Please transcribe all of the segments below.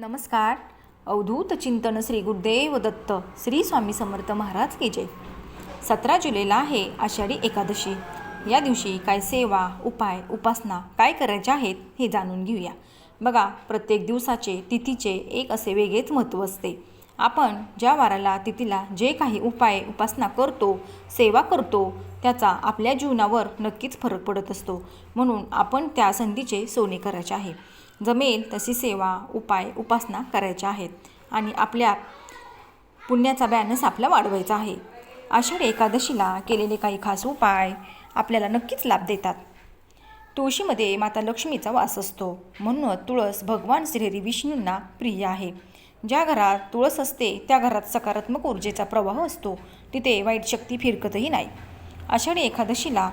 नमस्कार. अवधूत चिंतन श्री गुरुदेव दत्त श्री स्वामी समर्थ महाराज की जय. सतरा जुलैला आहे आषाढी एकादशी. या दिवशी काय सेवा उपाय उपासना काय करायचे आहेत हे जाणून घेऊया. बघा प्रत्येक दिवसाचे तिथीचे एक असे वेगळेच महत्त्व असते. आपण ज्या वाराला तिथीला जे काही उपाय उपासना करतो सेवा करतो त्याचा आपल्या जीवनावर नक्कीच फरक पडत असतो. म्हणून आपण त्या संधीचे सोने करायचे आहे. जमेल तशी सेवा उपाय उपासना करायच्या आहेत आणि आपल्या पुण्याचा बॅनस आपला वाढवायचा आहे. आषाढी एकादशीला केलेले काही खास उपाय आपल्याला नक्कीच लाभ देतात. तुळशीमध्ये माता लक्ष्मीचा वास असतो. म्हणून तुळस भगवान श्रीहरी विष्णूंना प्रिय आहे. ज्या घरात तुळस असते त्या घरात सकारात्मक ऊर्जेचा प्रवाह असतो. तिथे वाईट शक्ती फिरकतही नाही. आषाढी एकादशीला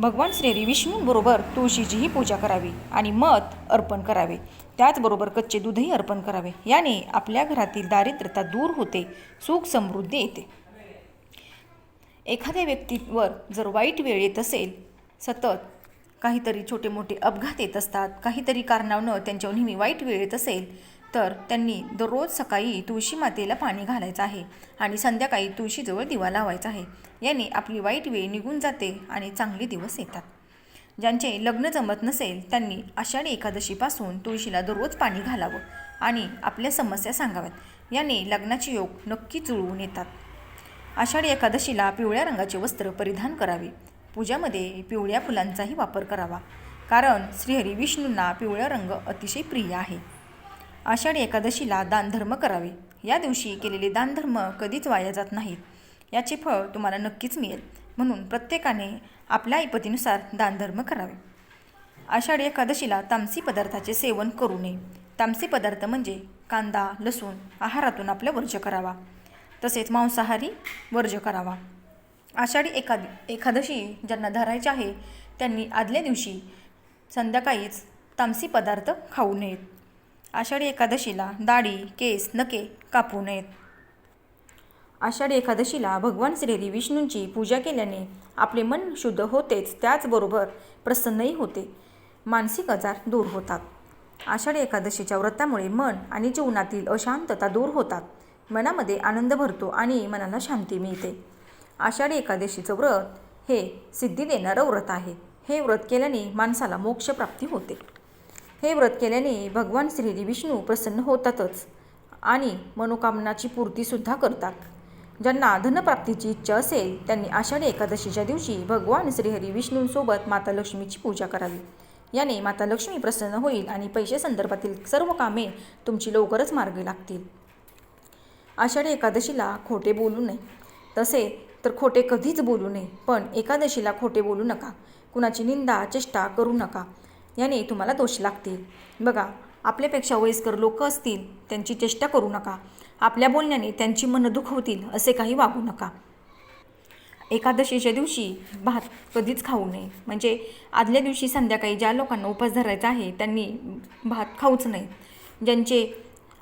भगवान श्री विष्णूंबरोबर तुळशीचीही पूजा करावी आणि मध अर्पण करावे. त्याचबरोबर कच्चे दूधही अर्पण करावे. याने आपल्या घरातील दारिद्र्यता दूर होते सुख समृद्धी येते. एखाद्या व्यक्तीवर जर वाईट वेळ येत असेल सतत काहीतरी छोटे मोठे अपघात येत असतात काहीतरी कारणानं त्यांच्यावर नेहमी वाईट वेळ येत असेल तर त्यांनी दररोज सकाळी तुळशी मातेला पाणी घालायचं आहे आणि संध्याकाळी तुळशीजवळ दिवा लावायचा आहे. याने आपली वाईट वेळ निघून जाते आणि चांगले दिवस येतात. ज्यांचे लग्न जमत नसेल त्यांनी आषाढी एकादशीपासून तुळशीला दररोज पाणी घालावं आणि आपल्या समस्या सांगाव्यात. याने लग्नाचे योग नक्की जुळवून येतात. आषाढी एकादशीला पिवळ्या रंगाचे वस्त्र परिधान करावे. पूजामध्ये पिवळ्या फुलांचाही वापर करावा. कारण श्रीहरी विष्णूंना पिवळा रंग अतिशय प्रिय आहे. आषाढी एकादशीला दानधर्म करावे. या दिवशी केलेले दानधर्म कधीच वाया जात नाहीत. याचे फळ तुम्हाला नक्कीच मिळेल. म्हणून प्रत्येकाने आपल्या ऐपतीनुसार दानधर्म करावे. आषाढी एकादशीला तामसी पदार्थाचे सेवन करू नये. तामसी पदार्थ म्हणजे कांदा लसूण आहारातून आपला वर्ज्य करावा. तसेच मांसाहारी वर्ज्य करावा. आषाढी एकाद एकादशी ज्यांना धरायचे आहे त्यांनी आदल्या दिवशी संध्याकाळीच तामसी पदार्थ खाऊ नयेत. आषाढी एकादशीला दाढी केस नके कापू नयेत. आषाढी एकादशीला भगवान श्रीहरी विष्णूंची पूजा केल्याने आपले मन शुद्ध होतेच त्याचबरोबर प्रसन्नही होते. मानसिक आजार दूर होतात. आषाढी एकादशीच्या व्रतामुळे मन आणि जीवनातील अशांतता दूर होतात. मनामध्ये आनंद भरतो आणि मनाला शांती मिळते. आषाढी एकादशीचं व्रत हे सिद्धी देणारं व्रत आहे. हे व्रत केल्याने माणसाला मोक्षप्राप्ती होते. हे व्रत केल्याने भगवान श्रीहरी विष्णू प्रसन्न होतातच आणि मनोकामनाची पूर्तीसुद्धा करतात. ज्यांना धनप्राप्तीची इच्छा असेल त्यांनी आषाढी एकादशीच्या दिवशी भगवान श्रीहरी विष्णूंसोबत माता लक्ष्मीची पूजा करावी. याने माता लक्ष्मी प्रसन्न होईल आणि पैसे संदर्भातील सर्व कामे तुमची लवकरच मार्गी लागतील. आषाढी एकादशीला खोटे बोलू नये. तसे तर खोटे कधीच बोलू नये पण एकादशीला खोटे बोलू नका. कुणाची निंदा चेष्टा करू नका. याने तुम्हाला दोष लागतील. बघा आपल्यापेक्षा वयस्कर लोक असतील त्यांची चेष्टा करू नका. आपल्या बोलण्याने त्यांची मनं दुखवतील असे काही वागू नका. एकादशीच्या दिवशी भात कधीच खाऊ नये. म्हणजे आदल्या दिवशी संध्याकाळी ज्या लोकांना उपास धरायचा आहे त्यांनी भात खाऊच नाही ज्यांचे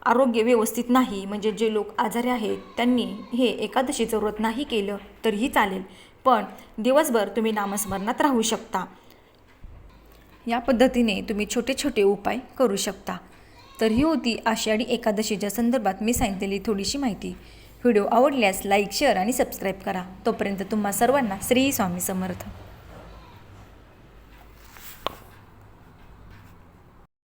आरोग्य व्यवस्थित नाही म्हणजे जे लोक आजारी आहेत त्यांनी हे एकादशीचं व्रत नाही केलं तरीही चालेल. पण दिवसभर तुम्ही नामस्मरणात राहू शकता. या पद्धतीने तुम्ही छोटे छोटे उपाय करू शकता. तर ही होती आषाढी एकादशीच्या संदर्भात मी सांगितलेली थोडीशी माहिती. व्हिडिओ आवडल्यास लाईक शेअर आणि सबस्क्राईब करा. तोपर्यंत तुम्हा सर्वांना श्री स्वामी समर्थ.